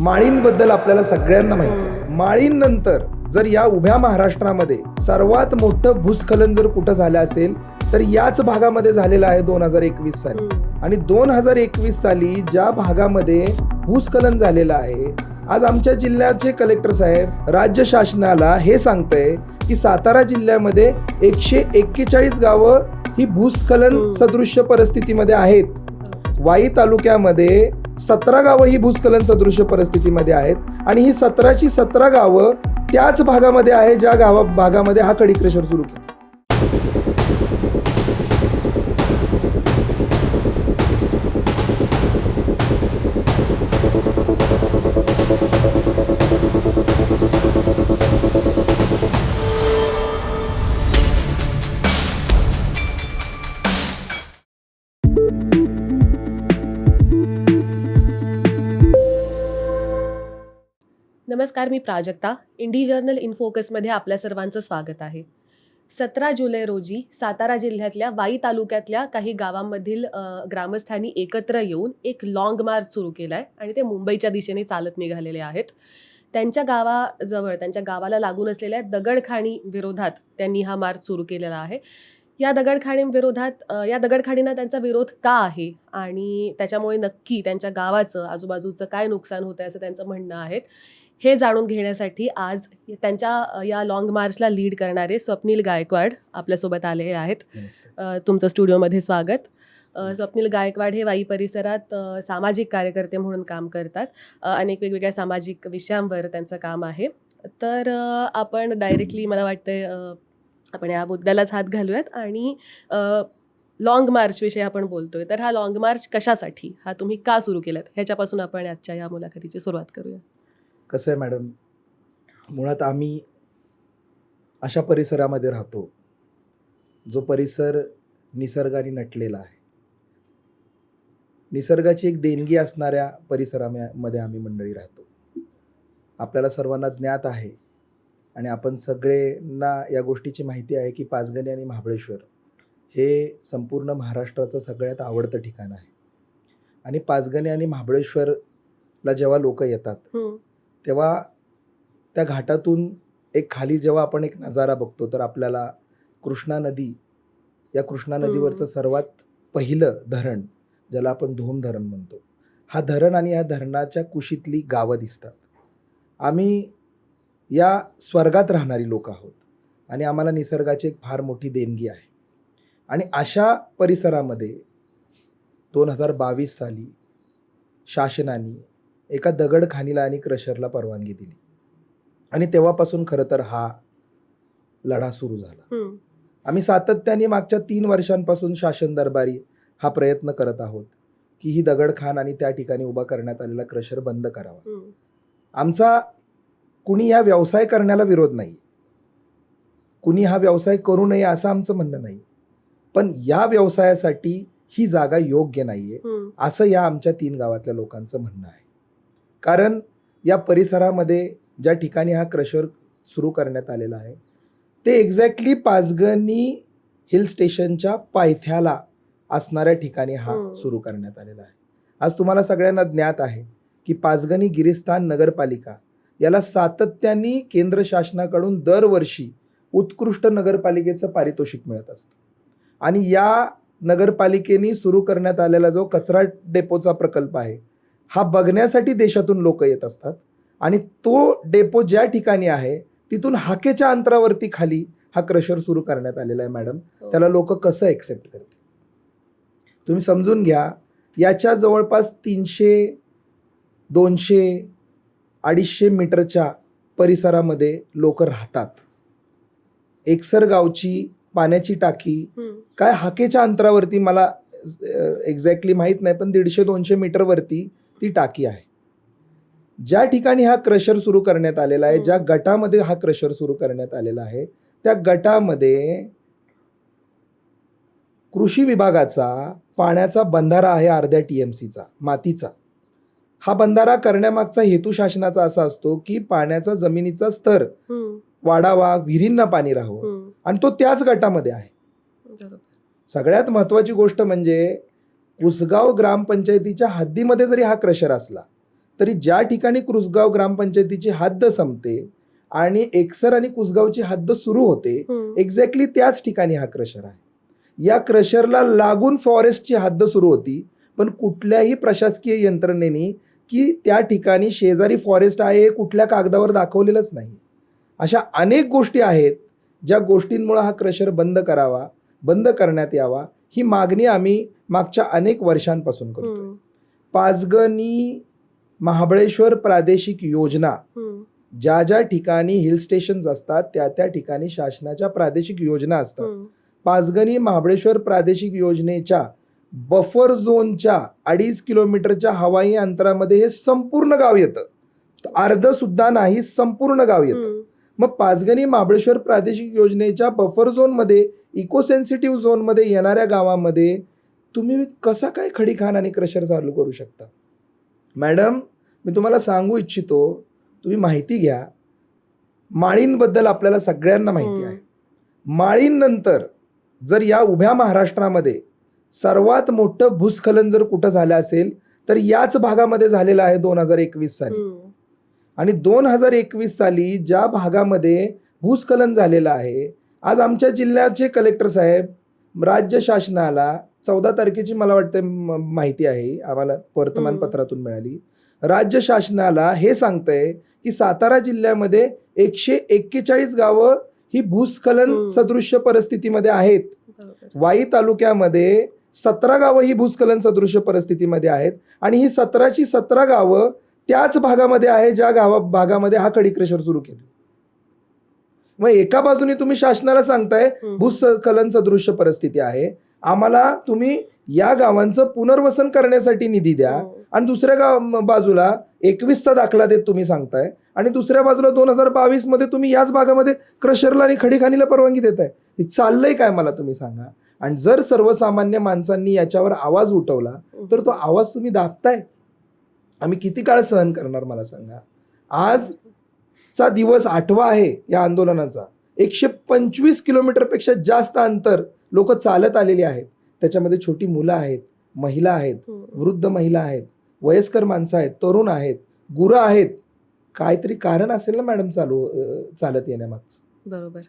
माळींबद्दल आपल्याला सगळ्यांना माहिती. आहे माळींनंतर जर या उभ्या महाराष्ट्रामध्ये सर्वात मोठं भूस्खलन जर कुठं झालं असेल तर याच भागामध्ये झालेलं आहे दोन हजार एकवीस साली. आणि दोन हजार एकवीस साली ज्या भागामध्ये भूस्खलन झालेलं आहे आज आमच्या जिल्ह्याचे कलेक्टर साहेब राज्य शासनाला हे सांगतंय की सातारा जिल्ह्यामध्ये एकशे एक्केचाळीस गावं ही भूस्खलन. सदृश्य परिस्थितीमध्ये आहेत. वाई तालुक्यामध्ये सतरा गावं ही भूस्खलन सदृश्य परिस्थितीमध्ये आहेत. आणि ही सतराची सतरा गावं त्याच भागामध्ये आहे ज्या गावा भागामध्ये हा कडी क्रेशर सुरू केला. नमस्कार मी प्राजक्ता. इंडी जर्नल इन फोकसमध्ये आपल्या सर्वांचं स्वागत आहे. सतरा जुलै रोजी सातारा जिल्ह्यातल्या वाई तालुक्यातल्या काही गावांमधील ग्रामस्थांनी एकत्र येऊन एक लाँग मार्च सुरू केला आहे आणि ते मुंबईच्या दिशेने चालत निघालेले आहेत. त्यांच्या गावाजवळ त्यांच्या गावाला लागून असलेल्या दगडखाणी विरोधात त्यांनी हा मार्च सुरू केलेला आहे. या दगडखाणींविरोधात या दगडखाणींना त्यांचा विरोध का आहे? आणि त्याच्यामुळे नक्की त्यांच्या गावाचं आजूबाजूचं काय नुकसान होतं असं त्यांचं म्हणणं आहे हे जाणून घेण्यासाठी आज त्यांच्या या लाँग मार्चला लीड करणारे स्वप्नील गायकवाड आपल्यासोबत आलेले आहेत. तुमचं स्टुडिओमध्ये स्वागत. स्वप्नील गायकवाड हे वाई परिसरात सामाजिक कार्यकर्ते म्हणून काम करतात. अनेक वेगवेगळ्या सामाजिक विषयांवर त्यांचं काम आहे. तर आपण डायरेक्टली मला वाटतं आपण या मुद्द्यालाच हात घालूयात आणि लाँग मार्चविषयी आपण बोलतोय. तर हा लाँग मार्च कशासाठी? हा तुम्ही का सुरू केलात? ह्याच्यापासून आपण आजच्या या मुलाखतीची सुरुवात करूया. कसं आहे मॅडम? मुळात आम्ही अशा परिसरामध्ये राहतो जो परिसर निसर्गाने नटलेला आहे. निसर्गाची एक देणगी असणाऱ्या परिसरामध्ये आम्ही मंडळी राहतो. आपल्याला सर्वांना ज्ञात आहे आणि आपण सगळ्यांना या गोष्टीची माहिती आहे की पाचगणी आणि महाबळेश्वर हे संपूर्ण महाराष्ट्राचं सगळ्यात आवडतं ठिकाण आहे. आणि पाचगणी आणि महाबळेश्वरला जेव्हा लोक येतात तेव्हा त्या घाटातून एक खाली जेव्हा आपण एक नजारा बघतो तर आपल्याला कृष्णा नदी या कृष्णा. नदीवरचं सर्वात पहिलं धरण ज्याला आपण धोम धरण म्हणतो हा धरण आणि या धरणाच्या कुशीतली गावं दिसतात आम्ही या स्वर्गात राहणारी लोक आहोत आणि आम्हाला निसर्गाची एक फार मोठी देणगी आहे आणि अशा परिसरामध्ये दोन हजार बावीस साली शासनाने एका दगडखानीला आणि क्रशरला परवानगी दिली. आणि तेव्हापासून खरं तर हा लढा सुरू झाला. हम्म, आम्ही सातत्याने मागच्या तीन वर्षांपासून शासन दरबारी हा प्रयत्न करत आहोत की ही दगडखान आणि त्या ठिकाणी उभा करण्यात आलेला क्रशर बंद करावा. हम्म, आमचा कुणी या व्यवसाय करण्याला विरोध नाही. कुणी हा व्यवसाय करू नये असं आमचं म्हणणं नाही. पण या व्यवसायासाठी ही जागा योग्य नाहीये असं या आमच्या तीन गावातल्या लोकांचं म्हणणं आहे. कारण या परिसरामध्ये ज्या ठिकाणी हा क्रशर सुरू करण्यात आलेला आहे ते एक्झॅक्टली पाचगणी हिल स्टेशनच्या पायथ्याला असणाऱ्या ठिकाणी हा. सुरू करण्यात आलेला आहे आज तुम्हाला सगळ्यांना ज्ञात आहे की पाचगणी गिरिस्थान नगरपालिका याला सातत्याने केंद्र शासनाकडून दरवर्षी उत्कृष्ट नगरपालिकेचं पारितोषिक मिळत असतं आणि या नगरपालिकेने सुरू करण्यात आलेला जो कचरा डेपोचा प्रकल्प आहे हा बघण्यासाठी देशातून लोक येत असतात. आणि तो डेपो ज्या ठिकाणी आहे तिथून हाकेच्या अंतरावरती खाली हा क्रशर सुरू करण्यात आलेला आहे मॅडम. हो. त्याला लोक कसं एक्सेप्ट करतील? तुम्ही समजून घ्या याच्या जवळपास तीनशे दोनशे अडीचशे मीटरच्या परिसरामध्ये लोक राहतात. एकसर गावची पाण्याची टाकी काय हाकेच्या अंतरावरती मला एक्झॅक्टली माहीत नाही पण दीडशे दोनशे मीटरवरती ती टाकी आहे. ज्या ठिकाणी हा क्रशर सुरू करण्यात आलेला आहे हम्म. ज्या गटामध्ये हा क्रशर सुरू करण्यात आलेला आहे त्या गटामध्ये कृषी विभागाचा पाण्याचा बंधारा आहे अर्ध्या टी एम सीचा मातीचा. हा बंधारा करण्यामागचा हेतू शासनाचा असा असतो की पाण्याचा जमिनीचा स्तर हम्म, वाढावा विहिरींना पाणी राहावं हम्म, आणि तो त्याच गटामध्ये आहे. सगळ्यात महत्त्वाची गोष्ट म्हणजे उसगाव ग्रामपंचायतीच्या हद्दीमध्ये जरी हा क्रशर असला तरी ज्या ठिकाणी कुसगाव ग्रामपंचायतीची हद्द संपते आणि एकसर आणि कुसगावची हद्द सुरू होते. एक्झॅक्टली त्याच ठिकाणी हा क्रशर आहे या क्रशरला लागून फॉरेस्टची हद्द सुरू होती पण कुठल्याही प्रशासकीय यंत्रणेने की त्या ठिकाणी शेजारी फॉरेस्ट आहे हे कुठल्या कागदावर दाखवलेलंच नाही अशा अनेक गोष्टी आहेत ज्या गोष्टींमुळे हा क्रशर बंद करावा बंद करण्यात यावा ही मागणी आम्ही मागच्या अनेक वर्षांपासून करतो. पाचगणी महाबळेश्वर प्रादेशिक योजना. ज्या ज्या ठिकाणी हिल स्टेशन्स असतात त्या त्या ठिकाणी शासनाच्या प्रादेशिक योजना असतात. पाचगणी महाबळेश्वर प्रादेशिक योजनेच्या बफर झोनच्या अडीच किलोमीटरच्या हवाई अंतरामध्ये हे संपूर्ण गाव येतं अर्ध सुद्धा नाही संपूर्ण गाव येतं. मग पाचगणी महाबळेश्वर प्रादेशिक योजनेच्या बफर झोनमध्ये इको सेन्सिटिव्ह झोनमध्ये येणाऱ्या गावामध्ये तुम्ही कसा काय खडीखान आणि क्रशर चालू करू शकता मॅडम मी तुम्हाला सांगू इच्छितो तुम्ही माहिती घ्या माळींबद्दल आपल्याला सगळ्यांना माहिती. आहे माळींनंतर जर या उभ्या महाराष्ट्रामध्ये सर्वात मोठं भूस्खलन जर कुठं झालं असेल तर याच भागामध्ये झालेलं आहे दोन हजार एकवीस साली. आणि दोन हजार एकवीस साली ज्या भागामध्ये भूस्खलन झालेलं आहे आज आमच्या जिल्ह्याचे कलेक्टर साहेब राज्य शासनाला चौदा तारखेची मला वाटतं माहिती आहे आम्हाला वर्तमानपत्रातून मिळाली राज्य शासनाला हे सांगतंय की सातारा जिल्ह्यामध्ये एकशे एक्केचाळीस गावं ही भूस्खलन. सदृश्य परिस्थितीमध्ये आहेत. वाई तालुक्यामध्ये सतरा गावं ही भूस्खलन सदृश्य परिस्थितीमध्ये आहेत आणि ही सतराची सतरा गावं त्याच भागामध्ये आहे ज्या गावा भागामध्ये हा खडी क्रशर सुरू केला. मग एका बाजूने तुम्ही शासनाला सांगताय. भूस्खलन सदृश्य परिस्थिती आहे. आम्हाला तुम्ही या गावांचं पुनर्वसन करण्यासाठी निधी द्या. हम्म. आणि दुसऱ्या गाव बाजूला एकवीसचा दाखला देत तुम्ही सांगताय. आणि दुसऱ्या बाजूला दोन हजार बावीसमध्ये तुम्ही याच भागामध्ये क्रशरला आणि खडीखानीला परवानगी देताय. हे चाललंय काय मला तुम्ही सांगा. आणि जर सर्वसामान्य माणसांनी याच्यावर आवाज उठवला तर तो आवाज तुम्ही दाबताय? आम्ही किती काळ सहन करणार मला सांगा? आजचा दिवस आठवा आहे या आंदोलनाचा. एकशे पंचवीस किलोमीटरपेक्षा जास्त अंतर लोक चालत आलेली आहेत. त्याच्यामध्ये छोटी मुलं आहेत महिला आहेत हम्म. वृद्ध महिला आहेत वयस्कर माणसं आहेत तरुण आहेत गुरं आहेत. काहीतरी कारण असेल ना मॅडम चालू चालत येण्यामागचं. बरोबर.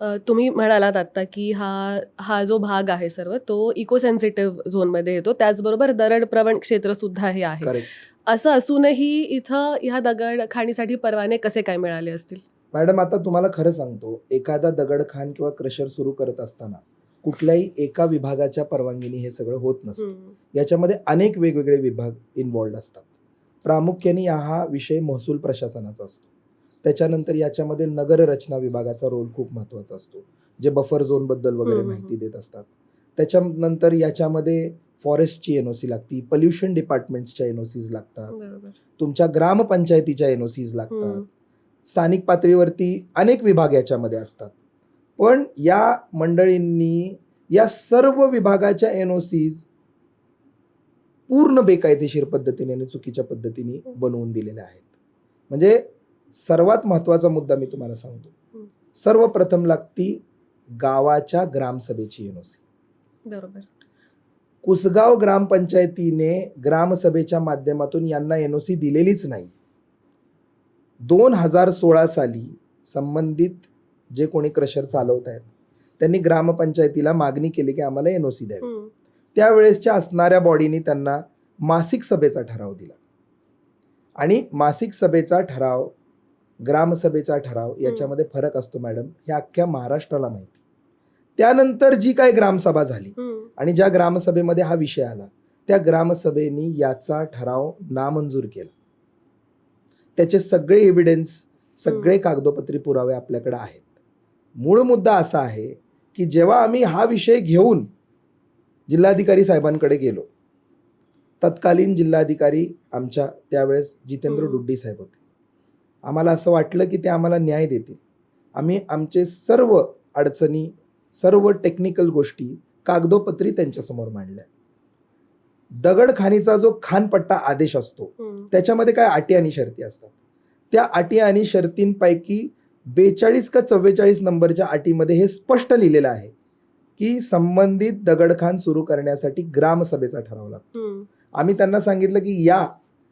तुम्ही म्हणालात आता की हा हा जो भाग आहे सर्व तो इको सेन्सिटिव्ह झोनमध्ये येतो. त्याचबरोबर दरड प्रवण क्षेत्र सुद्धा हे आहे. असं असूनही इथं ह्या दगड खाणीसाठी परवाने कसे काय मिळाले असतील? मॅडम आता तुम्हाला खरं सांगतो एखादा दगडखान किंवा क्रशर सुरू करत असताना कुठल्याही एका विभागाच्या परवानगीने हे सगळं होत नसतं. याच्यामध्ये अनेक वेगवेगळे विभाग इन्वॉल्ड असतात. प्रामुख्याने हा विषय महसूल प्रशासनाचा असतो. त्याच्यानंतर याच्यामध्ये नगर रचना विभागाचा रोल खूप महत्त्वाचा असतो. जे बफर झोनबद्दल वगैरे हम्म, माहिती देत असतात. त्याच्यानंतर याच्यामध्ये फॉरेस्टची एनओसी लागती पोल्युशन डिपार्टमेंटच्या एनओसीज लागतात. तुमच्या ग्रामपंचायतीच्या एनओसीज लागतात. स्थानिक पातळीवरती अनेक विभाग याच्यामध्ये असतात. पण या मंडळींनी या सर्व विभागाच्या एनओसीज पूर्ण बेकायदेशीर पद्धतीने आणि चुकीच्या पद्धतीने बनवून दिलेल्या आहेत. म्हणजे सर्वात महत्त्वाचा मुद्दा मी तुम्हाला सांगतो. सर्वप्रथम लागती गावाच्या ग्रामसभेची एनओसी. बरोबर. कुसगाव ग्रामपंचायतीने ग्रामसभेच्या माध्यमातून यांना एनओसी दिलेलीच नाही. दोन हजार सोळा साली संबंधित जे कोणी क्रशर चालवत आहेत त्यांनी ग्रामपंचायतीला मागणी केली की आम्हाला एनओसी द्यावी. त्यावेळेसच्या असणाऱ्या बॉडीनी त्यांना मासिक सभेचा ठराव दिला. आणि मासिक सभेचा ठराव ग्रामसभेचा ठराव याच्यामध्ये फरक असतो मॅडम हे अख्ख्या महाराष्ट्राला माहिती. त्यानंतर जी काय ग्रामसभा झाली. आणि ज्या ग्रामसभेमध्ये हा विषय आला त्या ग्रामसभेने याचा ठराव नामंजूर केला. त्याचे सगळे एव्हिडन्स सगळे कागदोपत्री पुरावे आपल्याकडे आहेत. मूळ मुद्दा असा आहे की जेव्हा आम्ही हा विषय घेऊन जिल्हाधिकारी साहेबांकडे गेलो तत्कालीन जिल्हाधिकारी आमच्या त्यावेळेस जितेंद्र. डुड्डी साहेब होते. आम्हाला असं वाटलं की ते आम्हाला न्याय देतील आम्ही आमचे सर्व अडचणी सर्व टेक्निकल गोष्टी कागदोपत्री त्यांच्यासमोर मांडल्या दगडखानीचा जो खानपट्टा आदेश असतो. त्याच्यामध्ये काय अटी आणि शर्ती असतात त्या अटी आणि शर्तींपैकी बेचाळीस का चव्वेचाळीस नंबरच्या अटीमध्ये हे स्पष्ट लिहिलेलं आहे की संबंधित दगडखान सुरू करण्यासाठी ग्रामसभेचा ठराव लागतो. आम्ही त्यांना सांगितलं की या.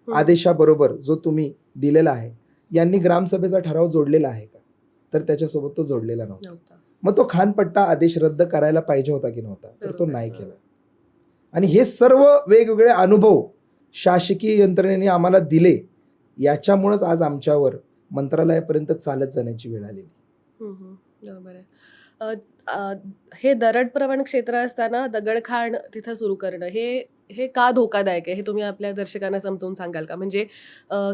आदेशाबरोबर जो तुम्ही दिलेला आहे यांनी ग्रामसभेचा ठराव जोडलेला आहे का? तर त्याच्यासोबत तो जोडलेला नव्हता. मग तो खानपट्टा आदेश रद्द करायला पाहिजे होता की नव्हता? तर तो. नाही केला. आणि हे सर्व वेगवेगळे अनुभव शासकीय यंत्रणेने आम्हाला दिले याच्यामुळेच आज आमच्यावर मंत्रालयापर्यंत चालत जाण्याची वेळ आलेली. बरोबर आहे. हे दरडप्रवण क्षेत्र असताना दगडखाण तिथं सुरू करणं हे हे का धोकादायक आहे हे तुम्ही आपल्या दर्शकांना समजावून सांगाल का? म्हणजे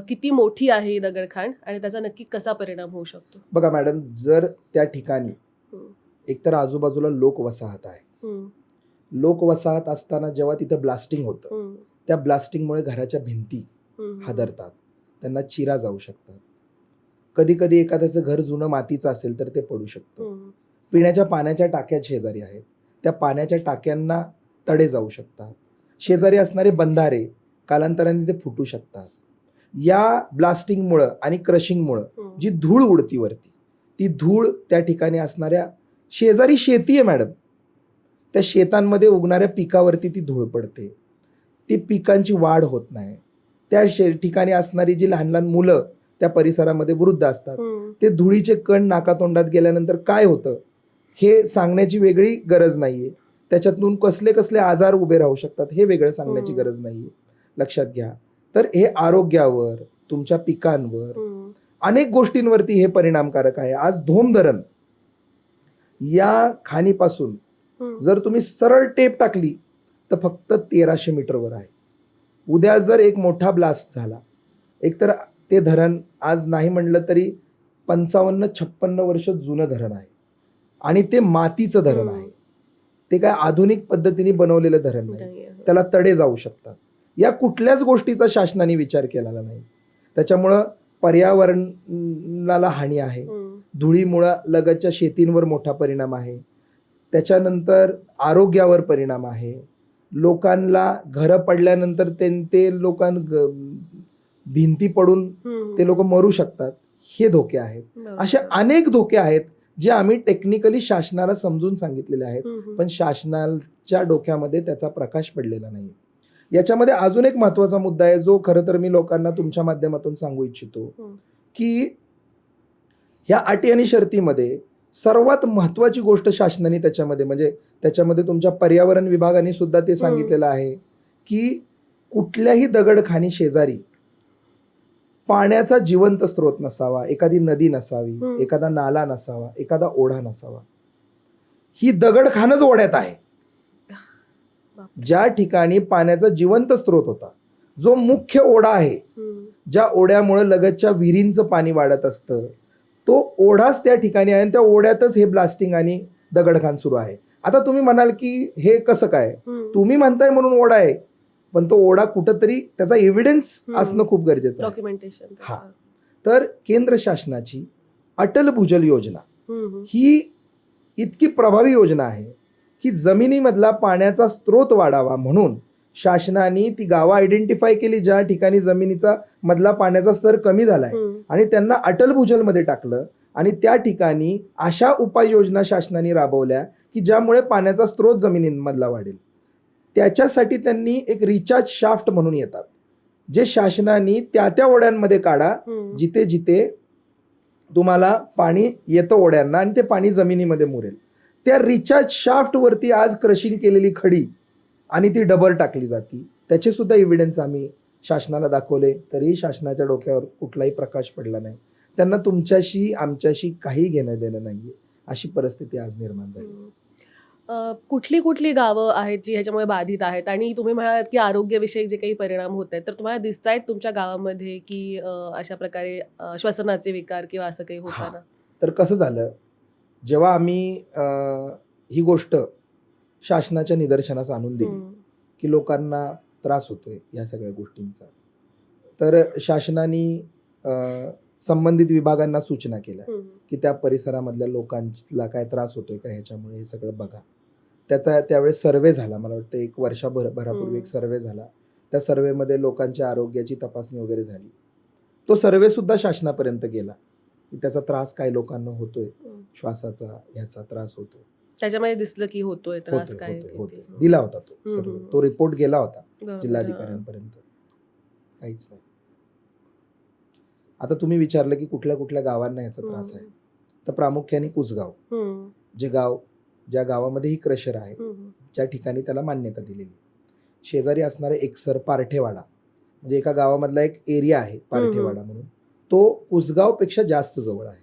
किती मोठी आहे ही दगडखाण आणि त्याचा नक्की कसा परिणाम होऊ शकतो? बघा मॅडम जर त्या ठिकाणी. एकतर आजूबाजूला लोक वसाहत आहे. लोक वसाहत असताना जेव्हा तिथं ब्लास्टिंग होतं त्या ब्लास्टिंगमुळे घराच्या भिंती. हादरतात. त्यांना चिरा जाऊ शकतात. कधी कधी एखाद्याचं घर जुनं मातीचं असेल तर ते पडू शकतं. पिण्याच्या पाण्याच्या टाक्या शेजारी आहेत. त्या पाण्याच्या टाक्यांना तडे जाऊ शकतात. शेजारी असणारे बंधारे कालांतराने ते फुटू शकतात. या ब्लास्टिंगमुळं आणि क्रशिंगमुळं. जी धूळ उडती वरती ती धूळ त्या ठिकाणी असणाऱ्या शेजारी शेती आहे मॅडम. त्या शेतांमध्ये उगणाऱ्या पिकावरती ती धूळ पडते. ती पिकांची वाढ होत नाही. त्या शे ठिकाणी असणारी जी लहान लहान मुलं त्या परिसरामध्ये वृद्ध असतात. ते धुळीचे कण नाकातोंडात गेल्यानंतर काय होतं? हे सांगण्याची वेगळी गरज नाहीये. त्याच्यातून कसले कसले आजार उभे राहू शकतात हे वेगळं सांगण्याची. गरज नाहीये. लक्षात घ्या. तर हे आरोग्यावर तुमच्या पिकांवर अनेक गोष्टींवरती हे परिणामकारक आहे. आज धोम धरण या खाणीपासून. जर तुम्ही सरळ टेप टाकली तर फक्त तेराशे मीटरवर आहे. उद्या जर एक मोठा ब्लास्ट झाला एकतर ते धरण आज नाही म्हणलं तरी पंचावन्न छप्पन्न वर्ष जुनं धरण आहे. आणि ते मातीचं धरण. आहे. ते काय आधुनिक पद्धतीने बनवलेलं धरण नाही. आहे. त्याला तडे जाऊ शकतात. या कुठल्याच गोष्टीचा शासनाने विचार केलेला नाही. त्याच्यामुळं पर्यावरणाला हानी आहे. धुळीमुळं लगतच्या शेतींवर मोठा परिणाम आहे. त्याच्यानंतर आरोग्यावर परिणाम आहे. लोकांना घरं पडल्यानंतर ते लोकां भिंती पडून. ते लोक मरू शकतात. हे धोके आहेत. असे अनेक धोके आहेत. जे आम्ही टेक्निकली शासनाला समजून सांगितलेले आहेत. पण शासनाच्या डोक्यामध्ये त्याचा प्रकाश पडलेला नाही याच्यामध्ये अजून एक महत्त्वाचा मुद्दा आहे जो खरं तर मी लोकांना तुमच्या माध्यमातून सांगू इच्छितो हम्म. की ह्या अटी आणि शर्तीमध्ये सर्वात महत्वाची गोष्ट शासनाने त्याच्यामध्ये म्हणजे त्याच्यामध्ये तुमच्या पर्यावरण विभागाने सुद्धा ते सांगितलेलं आहे की कुठल्याही दगडखानी शेजारी पाण्याचा जिवंत स्रोत नसावा एखादी नदी नसावी. एखादा नाला नसावा एखादा ओढा नसावा ही दगडखानच ओढ्यात आहे. ज्या ठिकाणी पाण्याचा जिवंत स्रोत होता जो मुख्य ओढा आहे ज्या ओढ्यामुळे लगतच्या विहिरींचं पाणी वाढत असतं तो ओढाच त्या ठिकाणी आहे आणि त्या ओढ्यातच हे ब्लास्टिंग आणि दगडखान सुरू आहे आता तुम्ही म्हणाल की हे कसं काय. तुम्ही म्हणताय म्हणून ओढा आहे पण तो ओढा कुठंतरी त्याचा एव्हिडन्स. असणं खूप गरजेचं आहे डॉक्युमेंटेशन हा. तर केंद्र शासनाची अटल भूजल योजना. ही इतकी प्रभावी योजना आहे की जमिनीमधला पाण्याचा स्रोत वाढावा म्हणून शासनाने ती गावं आयडेंटिफाय केली ज्या ठिकाणी जमिनीचा मधला पाण्याचा स्तर कमी झालाय आणि त्यांना अटल भूजलमध्ये टाकलं आणि त्या ठिकाणी अशा उपाययोजना शासनाने राबवल्या की ज्यामुळे पाण्याचा स्रोत जमिनींमधला वाढेल त्याच्यासाठी त्यांनी एक रिचार्ज शाफ्ट म्हणून येतात. जे शासनाने त्या त्या ओढ्यांमध्ये काढा. जिथे जिथे तुम्हाला पाणी येतं ओढ्यांना आणि ते पाणी जमिनीमध्ये मुरेल. त्या रिचार्ज शाफ्ट वरती आज क्रशिंग केलेली खडी आणि ती डबर टाकली जाते. त्याचे सुद्धा एव्हिडन्स आम्ही शासनाला दाखवले. तरीही शासनाच्या डोक्यावर कुठलाही प्रकाश पडला नाही. त्यांना तुमच्याशी आमच्याशी काही घेणं देणं नाहीये. अशी परिस्थिती आज निर्माण झाली. कुठली कुठली गावं आहेत जी ह्याच्यामुळे बाधित आहेत? आणि तुम्ही म्हणालात की आरोग्यविषयक जे काही परिणाम होत आहेत तर तुम्हाला दिसत आहेत तुमच्या गावामध्ये की अशा प्रकारे श्वसनाचे विकार किंवा असं काही. होताना? तर कसं झालं जेव्हा आम्ही ही गोष्ट शासनाच्या निदर्शनास आणून दिली की लोकांना त्रास होतोय या सगळ्या गोष्टींचा तर शासनाने संबंधित विभागांना सूचना केल्या की त्या परिसरामधल्या लोकांना काय त्रास होतोय का ह्याच्यामुळे हे सगळं बघा. त्याचा त्यावेळेस सर्वे झाला मला वाटतं एक वर्षभर भरापूर्वी. एक सर्वे झाला. त्या सर्वेमध्ये लोकांच्या आरोग्याची तपासणी वगैरे झाली. तो सर्वे सुद्धा शासनापर्यंत गेला. की त्याचा त्रास काय लोकांना होतोय. श्वासाचा ह्याचा त्रास होतो. त्याच्यामध्ये दिसलं की होतोय त्रास काय. दिला होता तो सर्वे. तो रिपोर्ट गेला होता. जिल्हाधिकाऱ्यांपर्यंत. काहीच नाही. आता तुम्ही विचारलं की कुठल्या कुठल्या गावांना याचा त्रास आहे? तर प्रामुख्याने कुसगाव. जे गाव ज्या गावामध्ये ही क्रशर आहे ज्या ठिकाणी त्याला मान्यता दिलेली शेजारी असणारे एकसर पारठेवाडा म्हणजे एका गावामधला एक एरिया आहे पारठेवाडा म्हणून तो कुसगावपेक्षा जास्त जवळ आहे.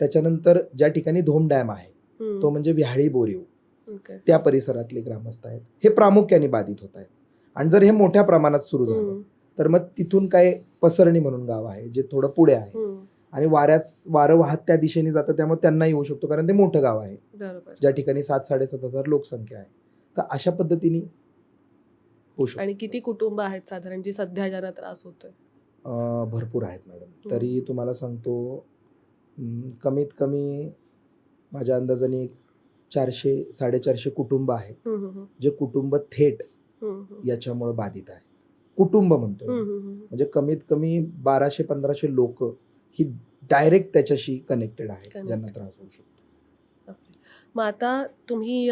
त्याच्यानंतर ज्या ठिकाणी धोम डॅम आहे तो म्हणजे विहाळी बोरीव. त्या परिसरातले ग्रामस्थ आहेत. हे प्रामुख्याने बाधित होत आहेत. आणि जर हे मोठ्या प्रमाणात सुरू झालं तर मग तिथून काय पसरणी म्हणून गाव आहे जे थोडं पुढे आहे. आणि वाऱ्याच वारं वाहत त्या दिशेने जातं त्यामुळे त्यांना येऊ शकतो कारण ते मोठं गाव आहे. बरोबर. ज्या ठिकाणी सात साडेसात हजार लोकसंख्या आहे. तर अशा पद्धतीने होऊ शकतो. आणि किती कुटुंब आहेत साधारण जी सध्या ज्यांना त्रास होतोय? अं, भरपूर आहेत मॅडम. तरी तुम्हाला सांगतो अं, कमीत कमी माझ्या अंदाजाने एक चारशे साडेचारशे कुटुंब आहेत. हम्म, हम्म, जे कुटुंब थेट हम्म, हम्म, याच्यामुळे बाधित आहे कुटुंब म्हणतो हम्म, हम्म, हम्म. म्हणजे कमीत कमी बाराशे पंधराशे लोक ही डायरेक्ट त्याच्याशी कनेक्टेड आहे. ज्यांना त्रास होऊ शकतो. मग आता तुम्ही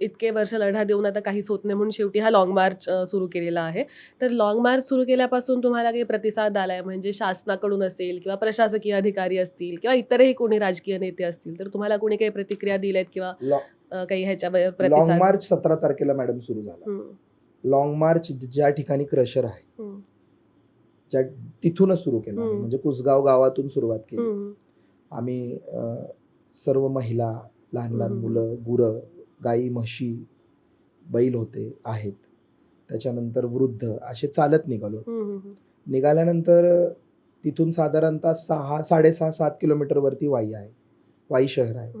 इतके वर्ष लढा देऊन आता काहीच होत नाही म्हणून शेवटी हा लॉंग मार्च सुरू केलेला आहे. तर लॉंग मार्च सुरू केल्यापासून तुम्हाला काही प्रतिसाद आलाय? म्हणजे शासनाकडून असेल किंवा प्रशासकीय अधिकारी असतील किंवा इतरही कोणी राजकीय नेते असतील तर तुम्हाला कोणी काही प्रतिक्रिया दिल्यात किंवा अ, काही ह्याच्यावर लॉंग प्रतिसाद? मार्च सतरा तारखेला मॅडम सुरू झाला. लॉंग मार्च ज्या ठिकाणी क्रशर आहे ज्या तिथूनच सुरू केला. म्हणजे कुसगाव गावातून सुरुवात केली. आम्ही सर्व महिला लहान लहान. मुलं गुरं गाई म्हशी बैल होते आहेत. त्याच्यानंतर वृद्ध असे चालत निघालो. निघाल्यानंतर तिथून साधारणतः सहा साडेसहा सात किलोमीटरवरती वाई आहे. वाई शहर आहे.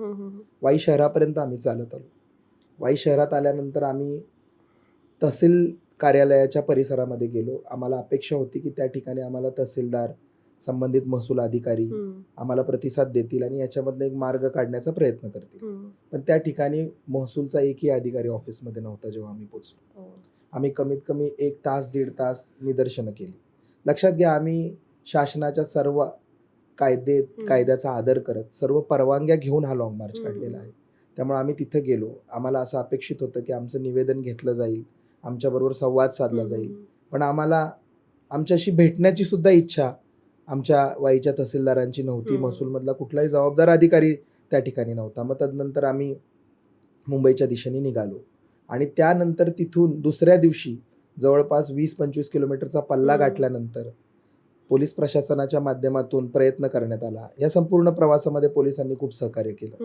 वाई शहरापर्यंत आम्ही चालत आलो. वाई शहरात आल्यानंतर आम्ही तहसील कार्यालयाच्या परिसरामध्ये गेलो. आम्हाला अपेक्षा होती की त्या ठिकाणी आम्हाला तहसीलदार संबंधित महसूल अधिकारी आम्हाला प्रतिसाद देतील आणि याच्यामधनं एक मार्ग काढण्याचा प्रयत्न करतील. पण त्या ठिकाणी महसूलचा एकही अधिकारी ऑफिसमध्ये नव्हता जेव्हा आम्ही पोचलो हो. आम्ही कमीत कमी एक तास दीड तास निदर्शनं केली. लक्षात घ्या आम्ही शासनाच्या सर्व कायदे कायद्याचा आदर करत सर्व परवानग्या घेऊन हा लॉंग मार्च. काढलेला आहे. त्यामुळे आम्ही तिथं गेलो. आम्हाला असं अपेक्षित होतं की आमचं निवेदन घेतलं जाईल. आमच्याबरोबर संवाद साधला जाईल. पण आम्हाला आमच्याशी भेटण्याची सुद्धा इच्छा आमच्या वाईच्या तहसीलदारांची नव्हती. महसूलमधला कुठलाही जबाबदार अधिकारी त्या ठिकाणी नव्हता. मग तदनंतर आम्ही मुंबईच्या दिशेने निघालो. आणि त्यानंतर तिथून दुसऱ्या दिवशी जवळपास वीस पंचवीस किलोमीटरचा पल्ला. गाठल्यानंतर पोलीस प्रशासनाच्या माध्यमातून प्रयत्न करण्यात आला. या संपूर्ण प्रवासामध्ये पोलिसांनी खूप सहकार्य केलं.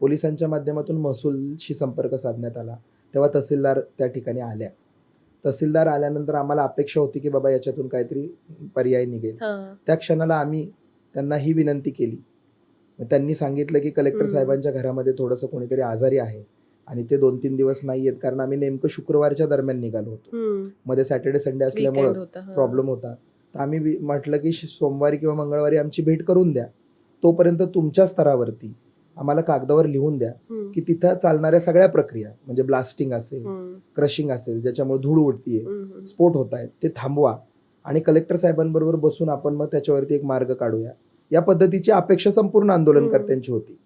पोलिसांच्या माध्यमातून महसूलशी संपर्क साधण्यात आला. तेव्हा तहसीलदार त्या ठिकाणी आल्या. तहसीलदार आल्यानंतर आम्हाला अपेक्षा होती की बाबा याच्यातून काहीतरी पर्याय निघेल. हा, त्या क्षणाला आम्ही त्यांना ही विनंती केली. मग त्यांनी सांगितलं की कलेक्टर हम्म. साहेबांच्या घरामध्ये थोडंसं कोणीतरी आजारी आहे आणि ते दोन तीन दिवस नाही आहेत कारण आम्ही नेमकं शुक्रवारच्या दरम्यान निघालो होतो. हम्म, मध्ये सॅटर्डे संडे weekend असल्यामुळं होता, हा. प्रॉब्लेम होता. तर आम्ही वि- म्हटलं की श- सोमवारी किंवा मंगळवारी आमची भेट करून द्या. तोपर्यंत तुमच्या स्तरावरती आम्हाला कागदावर लिहून द्या की तिथं चालणाऱ्या सगळ्या प्रक्रिया म्हणजे ब्लास्टिंग असेल क्रशिंग असेल ज्याच्यामुळे धूळ उडतीये स्फोट होत आहेत ते थांबवा. आणि कलेक्टर साहेबांबरोबर बसून आपण मग त्याच्यावरती एक मार्ग काढूया. या पद्धतीची अपेक्षा संपूर्ण आंदोलनकर्त्यांची होती.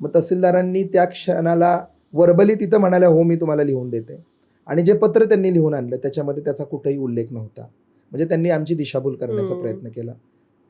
मग तहसीलदारांनी त्या क्षणाला वर्बली तिथं म्हणाल्या हो मी तुम्हाला लिहून देते. आणि जे पत्र त्यांनी लिहून आणलं त्याच्यामध्ये त्याचा कुठेही उल्लेख नव्हता. म्हणजे त्यांनी आमची दिशाभूल करण्याचा. प्रयत्न केला.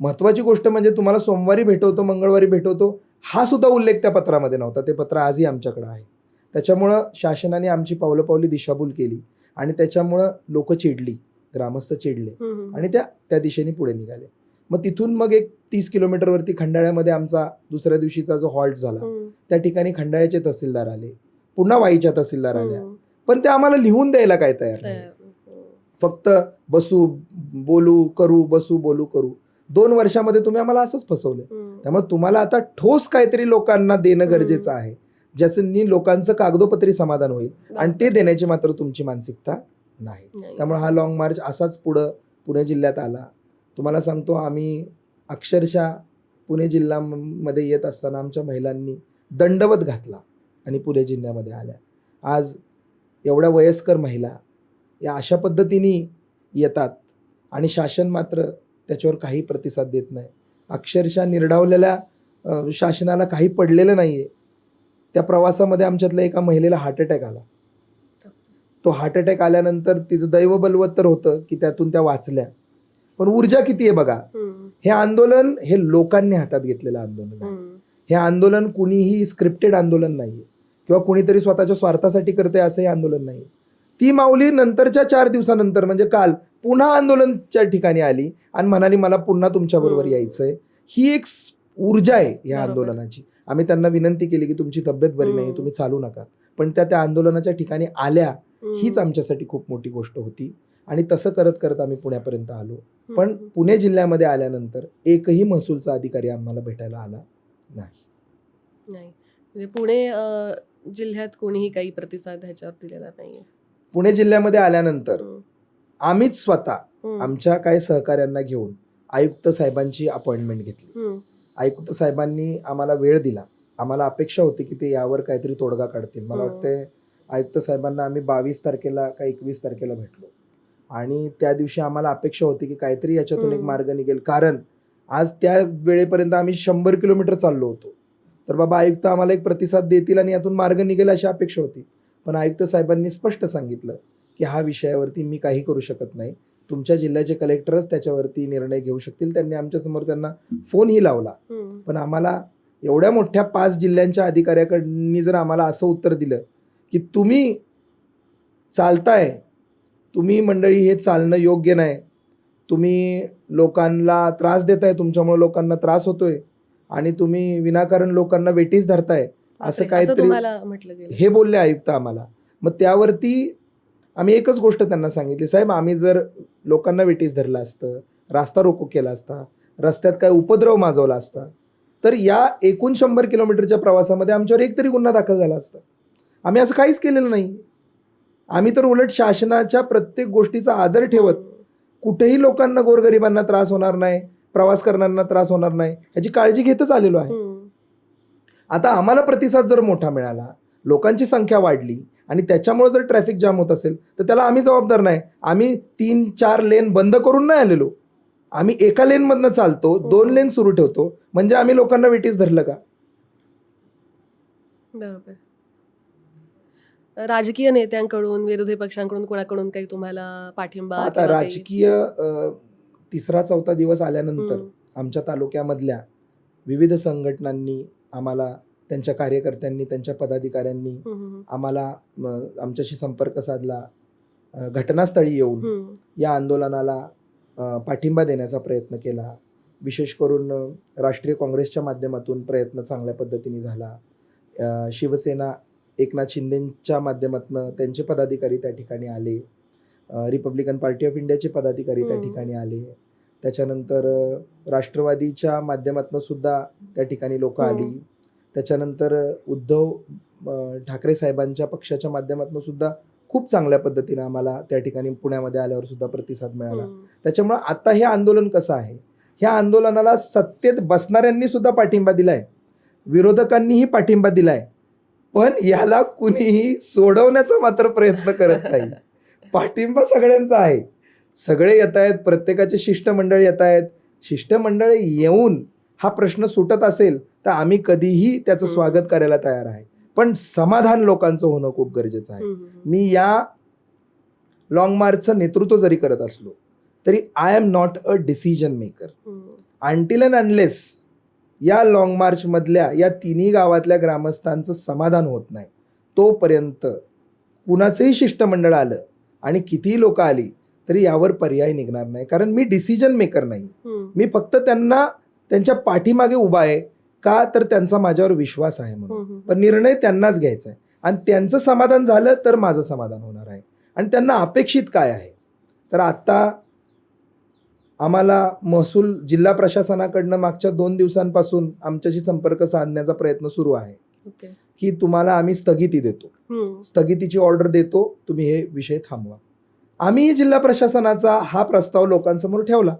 महत्वाची गोष्ट म्हणजे तुम्हाला सोमवारी भेटवतो मंगळवारी भेटवतो हा सुद्धा उल्लेख त्या पत्रामध्ये नव्हता. ते पत्र आजही आमच्याकडे आहे. त्याच्यामुळं शासनाने आमची पावलं पावली दिशाभूल केली आणि त्याच्यामुळं लोक चिडली ग्रामस्थ चिडले आणि त्या त्या दिशेने पुढे निघाले. मग तिथून मग एक तीस किलोमीटरवरती खंडाळ्यामध्ये आमचा दुसऱ्या दिवशीचा जो हॉल्ट झाला त्या ठिकाणी खंडाळ्याचे तहसीलदार आले. पुन्हा वाईच्या तहसीलदार आल्या. पण ते आम्हाला लिहून द्यायला काय तयार नाही. हम्म. फक्त बसू बोलू करू बसू बोलू करू. दोन वर्षामध्ये तुम्ही आम्हाला असंच फसवलं. त्यामुळे तुम्हाला आता ठोस काहीतरी लोकांना देणं. गरजेचं आहे ज्याचं लोकांचं कागदोपत्री समाधान होईल आणि ते देण्याची मात्र तुमची मानसिकता नाही नाही. त्यामुळे हा लॉंग मार्च असाच पुढं पुणे जिल्ह्यात आला तुम्हाला सांगतो आम्ही अक्षरशः पुणे जिल्ह्यामध्ये येत असताना आमच्या महिलांनी दंडवत घातला आणि पुणे जिल्ह्यामध्ये आल्या आज एवढ्या वयस्कर महिला या अशा पद्धतीने येतात आणि शासन मात्र त्याच्यावर काही प्रतिसाद देत नाही. अक्षरशः निर्डावलेल्या शासनाला काही पडलेलं नाही आहे त्या प्रवासामध्ये आमच्यातल्या एका महिलेला हार्ट अटॅक आला. तो हार्ट अटॅक आल्यानंतर तिचं दैव बलवत्तर होतं की त्यातून त्या वाचल्या. पण ऊर्जा किती आहे बघा? हे आंदोलन हे लोकांनी हातात घेतलेलं आंदोलन आहे. हे आंदोलन कुणीही स्क्रिप्टेड आंदोलन नाही किंवा कुणीतरी स्वतःच्या स्वार्थासाठी करते असं हे आंदोलन नाही ती माऊली नंतरच्या चार दिवसानंतर म्हणजे काल पुन्हा आंदोलनच्या ठिकाणी आली आणि म्हणाली मला पुन्हा तुमच्याबरोबर हम्म. यायचंय. ही एक ऊर्जा आहे या. आंदोलनाची. आम्ही त्यांना विनंती केली की तुमची तब्येत बरी नाही. तुम्ही चालू नका. पण त्या त्या आंदोलनाच्या ठिकाणी आल्या हीच आमच्यासाठी खूप मोठी गोष्ट होती. आणि तसं करत करत आम्ही पुण्यापर्यंत आलो. पण पुणे जिल्ह्यामध्ये आल्यानंतर एकही महसूलचा अधिकारी आम्हाला भेटायला आला नाही. नाही. म्हणजे पुणे जिल्ह्यात कोणीही काही प्रतिसाद ह्याच्यावर दिलेला नाहीये. पुणे जिल्ह्यामध्ये आल्यानंतर आम्हीच स्वतः आमच्या काही सहकाऱ्यांना घेऊन आयुक्त साहेबांची अपॉइंटमेंट घेतली. आयुक्त साहेबांनी आम्हाला वेळ दिला. आम्हाला अपेक्षा होती की ते यावर काहीतरी तोडगा काढतील. मला. वाटते आयुक्त साहेबांना आम्ही बावीस तारखेला का एकवीस तारखेला भेटलो. आणि त्या दिवशी आम्हाला अपेक्षा होती की काहीतरी याच्यातून एक. मार्ग निघेल. कारण आज त्या वेळेपर्यंत आम्ही शंभर किलोमीटर चाललो होतो. तर बाबा आयुक्त आम्हाला एक प्रतिसाद देतील आणि यातून मार्ग निघेल अशी अपेक्षा होती. पण आयुक्त साहेबांनी स्पष्ट सांगितलं की हा विषयावरती मी काही करू शकत नाही. तुमच्या जिल्ह्याचे कलेक्टरच त्याच्यावरती निर्णय घेऊ शकतील. त्यांनी आमच्यासमोर त्यांना फोनही लावला. पण आम्हाला एवढ्या मोठ्या पाच जिल्ह्यांच्या अधिकाऱ्याकडनी जर आम्हाला असं उत्तर दिलं की तुम्ही चालताय तुम्ही मंडळी हे चालणं योग्य नाही तुम्ही लोकांना त्रास देताय तुमच्यामुळे लोकांना त्रास होतोय आणि तुम्ही विनाकारण लोकांना वेटीस धरताय असं काहीतरी गेलं. हे बोलले आयुक्त आम्हाला. मग त्यावरती आम्ही एकच गोष्ट त्यांना सांगितली साहेब आम्ही जर लोकांना वेटीस धरलं असतं रास्ता रोको केला असता रस्त्यात काय उपद्रव माजवला असता तर या एकूण शंभर किलोमीटरच्या प्रवासामध्ये आमच्यावर एक तरी गुन्हा दाखल झाला असता. आम्ही असं काहीच केलेलं नाही. आम्ही तर उलट शासनाच्या प्रत्येक गोष्टीचा आदर ठेवत कुठेही लोकांना गोरगरिबांना त्रास होणार नाही प्रवास करणाऱ्यांना त्रास होणार नाही याची काळजी घेतच आलेलो आहे. आता आम्हाला प्रतिसाद जर मोठा मिळाला लोकांची संख्या वाढली आणि त्याच्यामुळे जर ट्रॅफिक जाम होत असेल तर त्याला आम्ही जबाबदार नाही. आम्ही तीन चार लेन बंद करून नाही आलेलो. आम्ही एका लेनमधनं चालतो दोन लेन सुरू ठेवतो. म्हणजे आम्ही लोकांना वेटीस धरलं का? बरोबर. राजकीय नेत्यांकडून विरोधी पक्षांकडून कोणाकडून काही तुम्हाला पाठिंबा आता राजकीय तिसरा चौथा दिवस आल्यानंतर आमच्या तालुक्यामधल्या विविध संघटनांनी आम्हाला त्यांच्या कार्यकर्त्यांनी त्यांच्या पदाधिकाऱ्यांनी आम्हाला आमच्याशी संपर्क साधला घटनास्थळी येऊन या आंदोलनाला पाठिंबा देण्याचा प्रयत्न केला. विशेष करून राष्ट्रीय काँग्रेसच्या माध्यमातून प्रयत्न चांगल्या पद्धतीने झाला. शिवसेना एकनाथ शिंदेच्या माध्यमातून त्यांचे पदाधिकारी त्या ठिकाणी आले. रिपब्लिकन पार्टी ऑफ इंडियाचे पदाधिकारी त्या. ठिकाणी आले. त्याच्यानंतर राष्ट्रवादीच्या माध्यमातून सुद्धा त्या ठिकाणी लोक. आली. त्याच्यानंतर उद्धव ठाकरे साहेबांच्या पक्षाच्या माध्यमातून सुद्धा खूप चांगल्या पद्धतीने आम्हाला त्या ठिकाणी पुण्यामध्ये आल्यावर सुद्धा प्रतिसाद मिळाला. त्याच्यामुळे आता हे आंदोलन कसं आहे? ह्या आंदोलनाला सत्तेत बसणाऱ्यांनी सुद्धा पाठिंबा दिलाय. विरोधकांनीही पाठिंबा दिलाय. पण याला कुणीही सोडवण्याचा मात्र प्रयत्न करत नाही. पाठिंबा सगळ्यांचा आहे. सगळे येत आहेत प्रत्येकाचे शिष्टमंडळ येत आहेत शिष्टमंडळ येऊन हा प्रश्न सुटत असेल तर आम्ही कधीही त्याचं. स्वागत करायला तयार आहे. पण समाधान लोकांचं होणं खूप गरजेचं आहे. मी या लॉंग मार्चचं नेतृत्व जरी करत असलो तरी I am not a decision maker until and unless या लॉंग मार्चमधल्या या तिन्ही गावातल्या ग्रामस्थांचं समाधान होत नाही तोपर्यंत कुणाचंही शिष्टमंडळ आलं आणि कितीही लोक आली तरी यावर पर्याय निघणार नाही. कारण मी डिसिजन मेकर नाही. मी फक्त त्यांना त्यांच्या पाठीमागे उभा आहे का तर त्यांचा माझ्यावर विश्वास आहे म्हणून. पण निर्णय त्यांनाच घ्यायचा आहे. आणि त्यांचं समाधान झालं तर माझं समाधान होणार आहे. आणि त्यांना अपेक्षित काय आहे? तर आत्ता आम्हाला महसूल जिल्हा प्रशासनाकडनं मागच्या दोन दिवसांपासून आमच्याशी संपर्क साधण्याचा प्रयत्न सुरू आहे. की तुम्हाला आम्ही स्थगिती देतो. स्थगितीची ऑर्डर देतो. तुम्ही हे विषय थांबवा. आम्ही जिल्हा प्रशासनाचा हा प्रस्ताव लोकांसमोर ठेवला.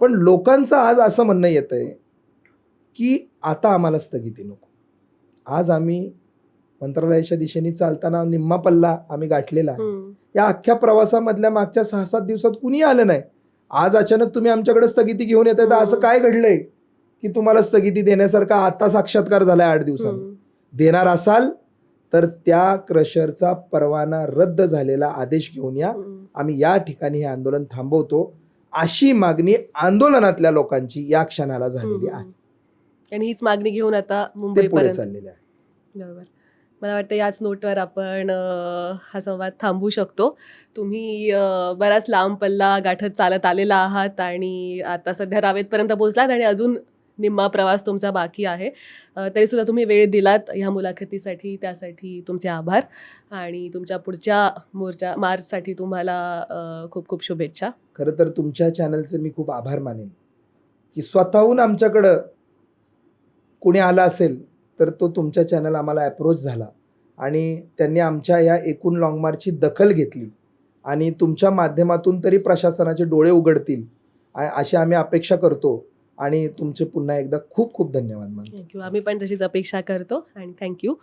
पण लोकांचं आज असं म्हणणं येत आहे की आता आम्हाला स्थगिती नको. आज आम्ही मंत्रालयाच्या दिशेने चालताना निम्मा पल्ला आम्ही गाठलेला आहे. या अख्ख्या प्रवासामधल्या मागच्या सहा सात दिवसात कुणी आलं नाही. आज अचानक तुम्ही आमच्याकडे स्थगिती घेऊन येत तर असं काय घडलंय की तुम्हाला स्थगिती देण्यासारखा आता साक्षात्कार झालाय आठ दिवसांनी? हम्म, देणार असाल तर त्या क्रशरचा परवाना रद्द झालेला आदेश घेऊन या. आम्ही या ठिकाणी हे आंदोलन थांबवतो. अशी मागणी आंदोलनातल्या लोकांची या क्षणाला झालेली आहे. आणि हीच मागणी घेऊन आता ते पुढे चाललेले आहे. बरोबर. मला वाटतं याच नोटवर आपण हा संवाद थांबवू शकतो. तुम्ही बराच लांब पल्ला गाठत चालत आलेला आहात आणि आता सध्या रावेतपर्यंत पोहोचलात आणि अजून निम्मा प्रवास तुमचा बाकी आहे. तरीसुद्धा तुम्ही वेळ दिलात ह्या मुलाखतीसाठी त्यासाठी तुमचे आभार आणि तुमच्या पुढच्या मोर्चा मार्चसाठी तुम्हाला खूप खूप शुभेच्छा. खरं तर तुमच्या चॅनलचे मी खूप आभार मानेन. की स्वतःहून आमच्याकडं कोणी आला असेल तर तो तुमच्या चॅनल आम्हाला अप्रोच झाला आणि त्यांनी आमच्या या एकूण लॉंग मार्चची दखल घेतली आणि तुमच्या माध्यमातून तरी प्रशासनाचे डोळे उघडतील. अशी आम्ही अपेक्षा करतो. आणि तुमचे पुन्हा एकदा खूप खूप धन्यवाद मानतो थँक्यू आम्ही पण तशीच अपेक्षा करतो आणि थँक्यू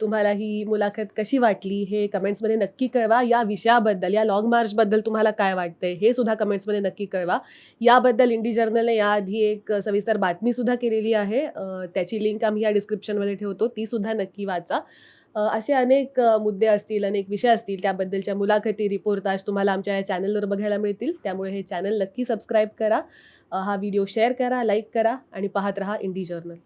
तुम्हाला ही मुलाखत कशी वाटली हे कमेंट्समध्ये नक्की कळवा. या विषयाबद्दल या लॉंग मार्चबद्दल तुम्हाला काय वाटतंय हे सुद्धा कमेंट्समध्ये नक्की कळवा. याबद्दल इंडी जर्नलने याआधी एक सविस्तर बातमीसुद्धा केलेली आहे. त्याची लिंक आम्ही या डिस्क्रिप्शनमध्ये ठेवतो. तीसुद्धा नक्की वाचा. असे अनेक मुद्दे असतील अनेक विषय असतील त्याबद्दलच्या मुलाखती रिपोर्टाज तुम्हाला आमच्या या चॅनलवर बघायला मिळतील. त्यामुळे हे चॅनल नक्की सबस्क्राईब करा. हा व्हिडिओ शेअर करा लाईक करा आणि पाहत रहा इंडी जर्नल.